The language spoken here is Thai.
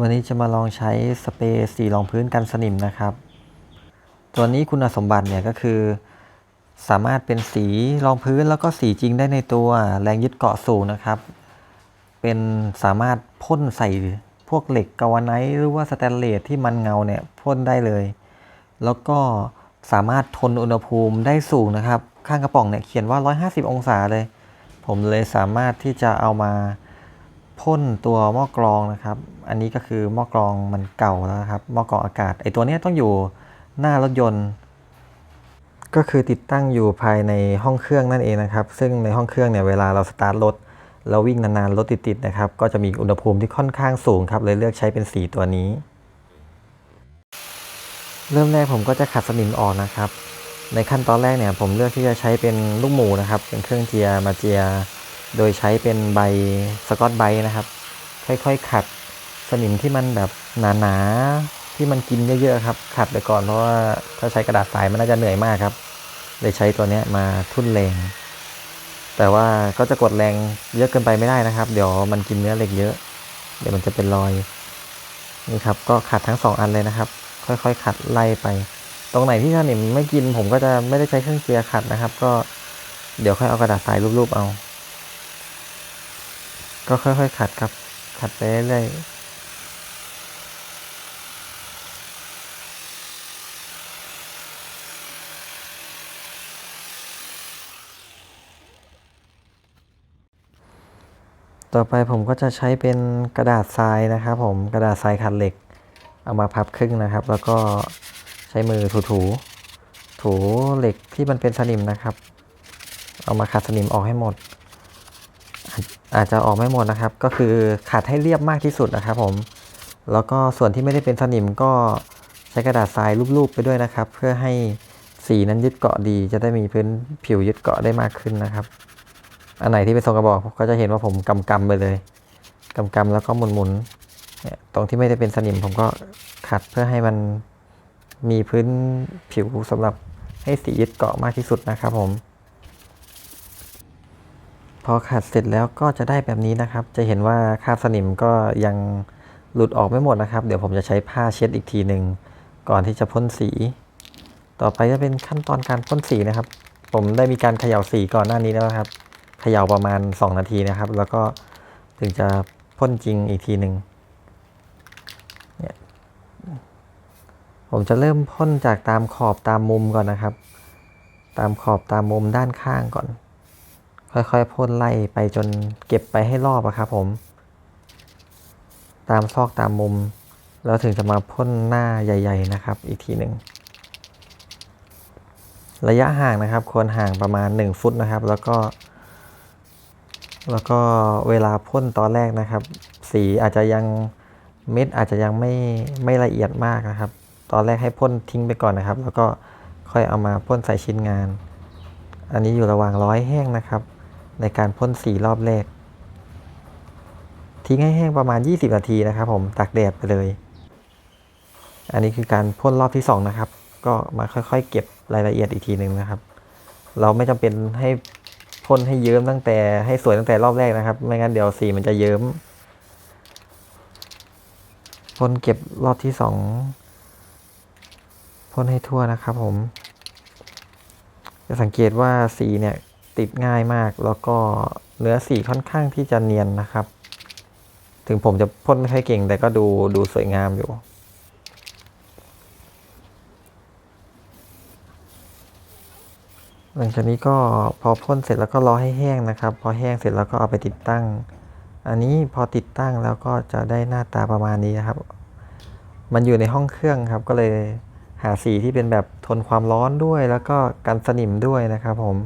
วันนี้จะมาลองใช้สเปรย์สีรองพื้นกันสนิมนะครับ ตัวนี้คุณสมบัติเนี่ยก็คือ สามารถเป็นสีรองพื้นแล้วก็สีจริงได้ในตัวแรงยึดเกาะสูงนะครับ เป็นสามารถพ่นใส่พวกเหล็กกาวไนท์หรือว่าสแตนเลสที่มันเงาเนี่ยพ่นได้เลย แล้วก็สามารถทนอุณหภูมิได้สูงนะครับ ข้างกระป๋องเนี่ยเขียนว่า 150 องศาเลย ผมเลยสามารถที่จะเอามา พ่นตัวหม้อกรองนะครับ อันนี้ก็คือหม้อกรองมันเก่าแล้วครับหม้อกรองอากาศไอตัวนี้ต้องอยู่หน้ารถยนต์ ก็คือติดตั้งอยู่ภายในห้องเครื่องนั่นเองนะครับ ซึ่งในห้องเครื่องเนี่ยเวลาเราสตาร์ทรถเราวิ่งนานๆรถติดๆนะครับ ก็จะมีอุณหภูมิที่ค่อนข้างสูงครับ เลยเลือกใช้เป็นสีตัวนี้ เริ่มแรกผมก็จะขัดสนิมออกนะครับ ในขั้นตอนแรกเนี่ยผมเลือกที่จะใช้เป็นลูกหมูนะครับ เป็นเครื่องเจียมาเจีย โดยใช้เป็นใบสกอตไบนะครับ ค่อยๆ ขัดสนิมที่มันแบบหนาๆที่มันกินเยอะๆครับ ขัดไปก่อนเพราะว่าถ้าใช้กระดาษทรายมันน่าจะเหนื่อยมากครับเลยใช้ตัวนี้มาทุ่นแรง แต่ว่าก็จะกดแรงเยอะเกินไปไม่ได้นะครับ เดี๋ยวมันกินเนื้อเหล็กเยอะ เดี๋ยวมันจะเป็นรอยนี่ครับก็ขัดทั้งสองอันเลยนะครับ ค่อยๆ ขัดไล่ไป ตรงไหนที่สนิมไม่กินผมก็จะไม่ได้ใช้เครื่องเจียขัดนะครับ ก็เดี๋ยวค่อยเอากระดาษทรายรูปๆเอา ก็ค่อยๆขัดครับ ขัดไปเรื่อยๆต่อไปผมก็จะใช้เป็นกระดาษทรายนะครับ ผมกระดาษทรายขัดเหล็ก เอามาพับครึ่งนะครับ แล้วก็ใช้มือถูๆถูเหล็กที่มันเป็นสนิมนะครับ เอามาขัดสนิมออกให้หมด อาจจะออกไม่หมดนะครับ ก็คือขัดให้เรียบมากที่สุดนะครับผม แล้วก็ส่วนที่ไม่ได้เป็นสนิมก็ใช้กระดาษทรายรูปๆไปด้วยนะครับ เพื่อให้สีนั้นยึดเกาะดี จะได้มีพื้นผิวยึดเกาะได้มากขึ้นนะครับ อันไหนที่เป็นทรงกระบอกก็จะเห็นว่าผมกำกำไปเลยกำกำแล้วก็หมุนๆเนี่ยตรงที่ไม่ได้เป็นสนิมผมก็ขัดเพื่อให้มันมีพื้นผิวสำหรับให้สียึดเกาะมากที่สุดนะครับผม พอขัดเสร็จแล้วก็จะได้แบบนี้นะครับ จะเห็นว่าคราบสนิมก็ยังหลุดออกไม่หมดนะครับ เดี๋ยวผมจะใช้ผ้าเช็ดอีกทีหนึ่งก่อนที่จะพ่นสี ต่อไปจะเป็นขั้นตอนการพ่นสีนะครับ ผมได้มีการเขย่าสีก่อนหน้านี้แล้วครับ เขย่าประมาณ 2 นาทีนะครับ แล้วก็ถึงจะพ่นจริงอีกทีหนึ่งเนี่ยผมจะเริ่มพ่นจากตามขอบตามมุมก่อนนะครับ ตามขอบตามมุมด้านข้างก่อน ค่อยๆพ่นไล่ไปจนเก็บไปให้รอบอะครับผม ตามซอกตามมุม แล้วถึงจะมาพ่นหน้าใหญ่ ๆ นะครับ อีกทีหนึ่งระยะห่างนะครับ ควรห่างประมาณ 1 ฟุตนะครับ แล้วก็ แล้วก็เวลาพ่นตอนแรกนะครับ สีอาจจะยังเม็ดอาจจะยังไม่ไม่ละเอียดมากนะครับ ตอนแรกให้พ่นทิ้งไปก่อนนะครับ แล้วก็ค่อยเอามาพ่นใส่ชิ้นงาน อันนี้อยู่ระหว่างร้อยแห้งนะครับ ในการพ่นสีรอบแรก ทิ้งให้แห้งประมาณ 20 นาทีนะครับ ผมตากแดดไปเลย อันนี้คือการพ่นรอบที่2นะครับ ก็มาค่อยๆ เก็บรายละเอียดอีกทีหนึ่งนะครับ เราไม่จำเป็นให้พ่นให้เยิ้มตั้งแต่ให้สวยตั้งแต่รอบแรกนะครับ ไม่งั้นเดี๋ยวสีมันจะเยิ้มพ่นเก็บรอบที่สองพ่นให้ทั่วนะครับผม จะสังเกตว่าสีเนี่ย ติดง่ายมาก แล้วก็เนื้อสีค่อนข้างที่จะเนียนนะครับ ถึงผมจะพ่นไม่ค่อยเก่งแต่ก็ดูดูสวยงามอยู่ หลังจากนี้ก็พอพ่นเสร็จแล้วก็รอให้แห้งนะครับ พอแห้งเสร็จแล้วก็เอาไปติดตั้ง อันนี้พอติดตั้งแล้วก็จะได้หน้าตาประมาณนี้นะครับ มันอยู่ในห้องเครื่องครับก็เลยหาสีที่เป็นแบบทนความร้อนด้วยแล้วก็กันสนิมด้วยนะครับผม